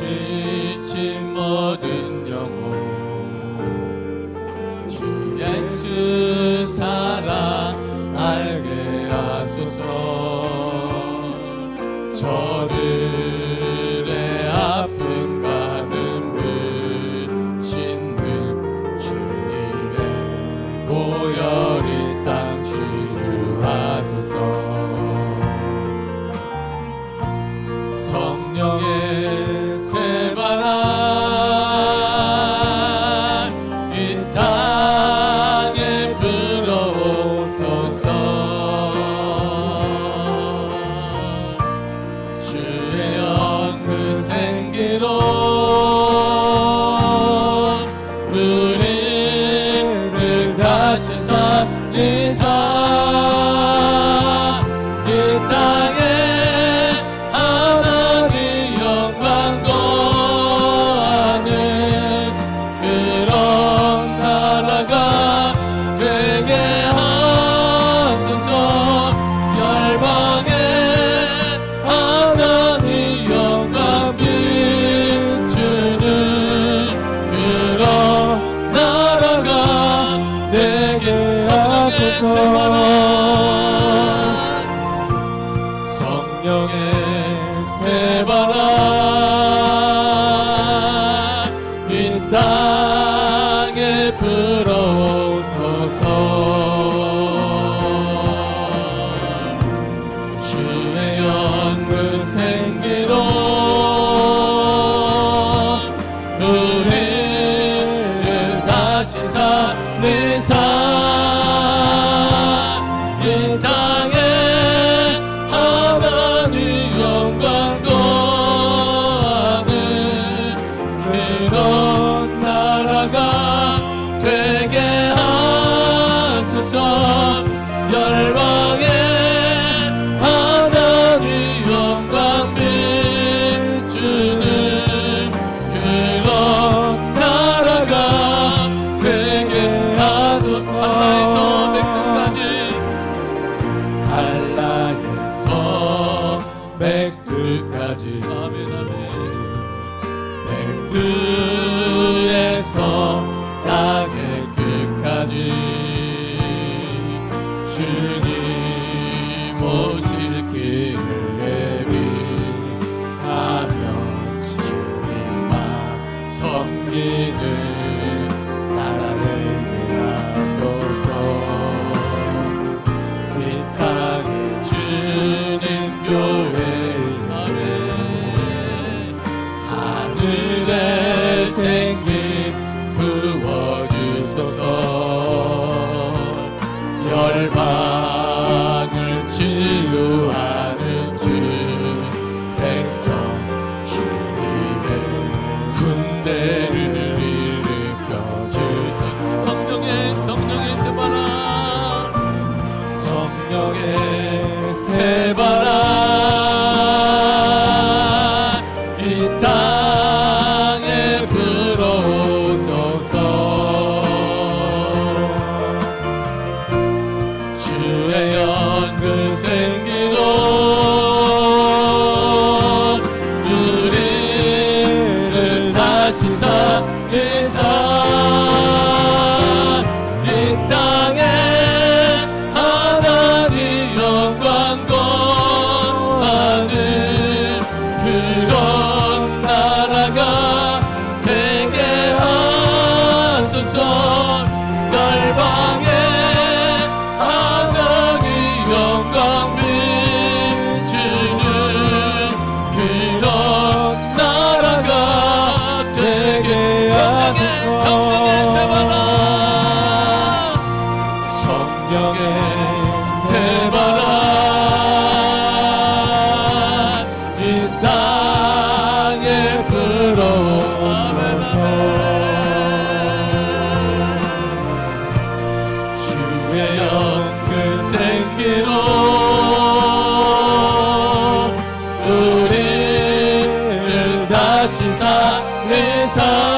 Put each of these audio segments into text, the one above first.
是 Put. 한라에서 맥도까지. 한라에서 맥도까지. 아멘 아멘. 맥도에서 땅의 끝까지. 주님 오실 길을 예비하며 주님만 섬기는 열방 다시 살리사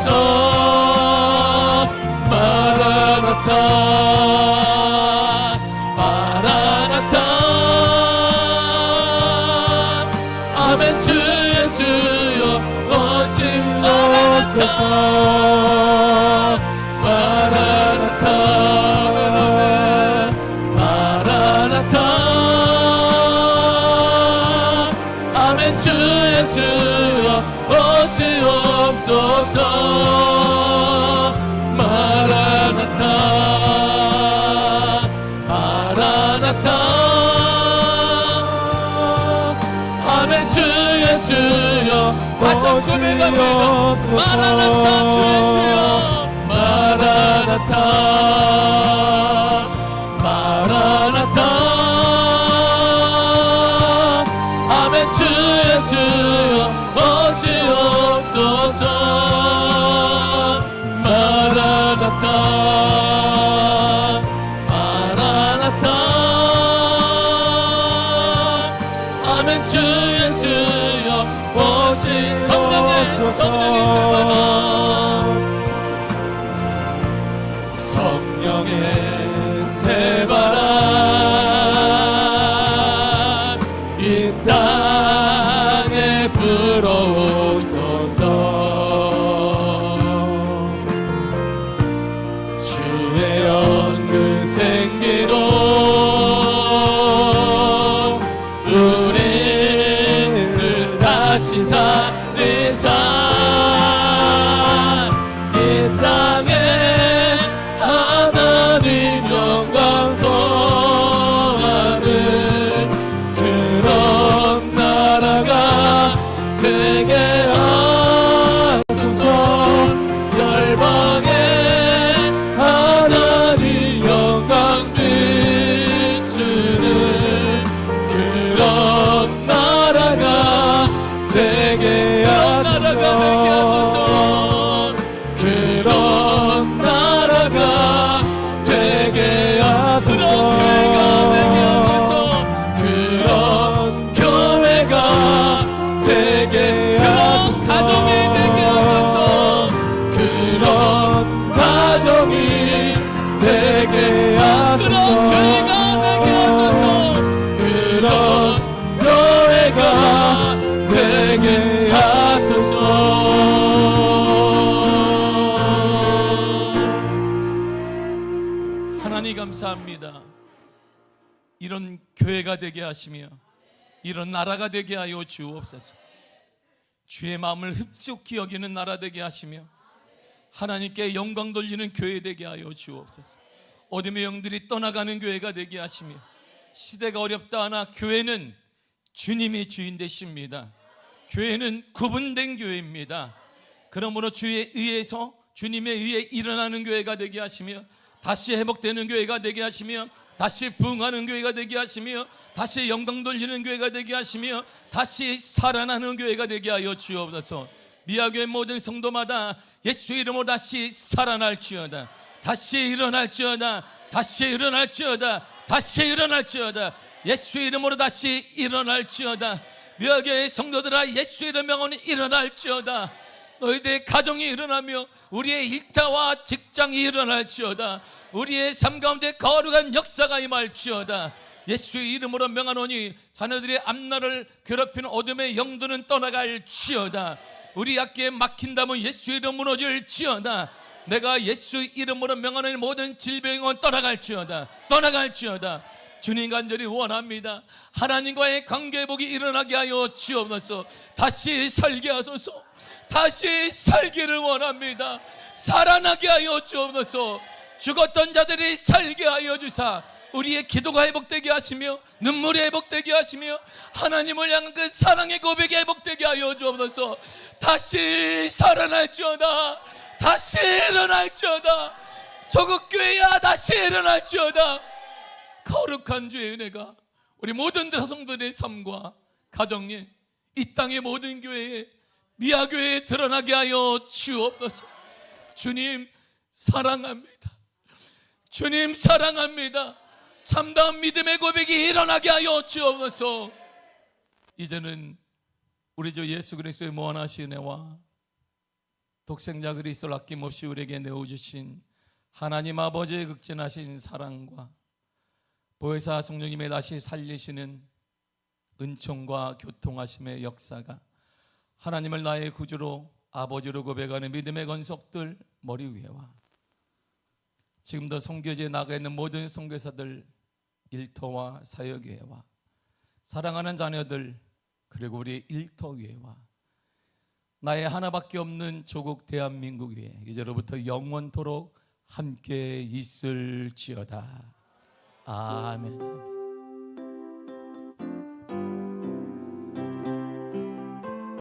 오시옵소서. 마라나타 마라나타. 아멘 주 예수여 오시옵소서 마라나타 한번 고백합니다 마라나타 주 예수여 마라나타. 마라나타. 아멘 주 예수여 오시옵소서. 마라나타 땅에 불어오소서 하소서. 그런 나라가 되게 하소서. 그런 교회가 되게 하소서. 그런 교회가 되게 그런 가정이 되게 하소서. 그런 가정이 되게 하소서. 그런 교회가 되게 하시며 이런 나라가 되게 하여 주옵소서. 주의 마음을 흡족히 여기는 나라 되게 하시며 하나님께 영광 돌리는 교회 되게 하여 주옵소서. 어둠의 영들이 떠나가는 교회가 되게 하시며 시대가 어렵다 하나 교회는 주님이 주인 되십니다. 교회는 구분된 교회입니다. 그러므로 주의 의해서 주님의 의해 일어나는 교회가 되게 하시며 다시 회복되는 교회가 되게 하시며 다시 부흥하는 교회가 되게 하시며 다시 영광 돌리는 교회가 되게 하시며 다시 살아나는 교회가 되게 하여 주옵소서. 미아교회 모든 성도마다 예수 이름으로 다시 살아날지어다. 다시 일어날지어다. 다시 일어날지어다. 다시 일어날지어다. 예수 이름으로 다시 일어날지어다. 미아교회 성도들아 예수 이름 명언이 일어날지어다. 너희들의 가정이 일어나며 우리의 일타와 직장이 일어날지어다. 우리의 삶 가운데 거룩한 역사가 임할지어다. 예수의 이름으로 명하노니 자녀들의 앞날을 괴롭히는 어둠의 영들은 떠나갈지어다. 우리 학교에 막힌다면 예수의 이름 무너질지어다. 내가 예수 이름으로 명하는 모든 질병은 떠나갈지어다. 떠나갈지어다 주님 간절히 원합니다. 하나님과의 관계복이 일어나게 하여 주옵소서. 다시 살게 하소서. 다시 살기를 원합니다. 살아나게 하여 주옵소서. 죽었던 자들이 살게 하여 주사 우리의 기도가 회복되게 하시며 눈물이 회복되게 하시며 하나님을 향한 그 사랑의 고백이 회복되게 하여 주옵소서. 다시 살아날지어다. 다시 일어날지어다. 조국 교회야 다시 일어날지어다 거룩한 주의 은혜가 우리 모든 자성들의 삶과 가정에 이 땅의 모든 교회에 미아교회에 드러나게 하여 주옵소서. 주님 사랑합니다. 주님 사랑합니다. 참다운 믿음의 고백이 일어나게 하여 주옵소서. 이제는 우리 주 예수 그리스도의 무한하신 은혜와 독생자 그리스도를 아낌없이 우리에게 내어 주신 하나님 아버지의 극진하신 사랑과 보혜사 성령님의 다시 살리시는 은총과 교통하심의 역사가 하나님을 나의 구주로 아버지로 고백하는 믿음의 건속들 머리 위에와. 지금도 성교지에 나가 있는 모든 선교사들 일터와 사역위회와. 사랑하는 자녀들 그리고 우리 일터위회와. 나의 하나밖에 없는 조국 대한민국 위에 이제로부터 영원토록 함께 있을지어다. 아멘.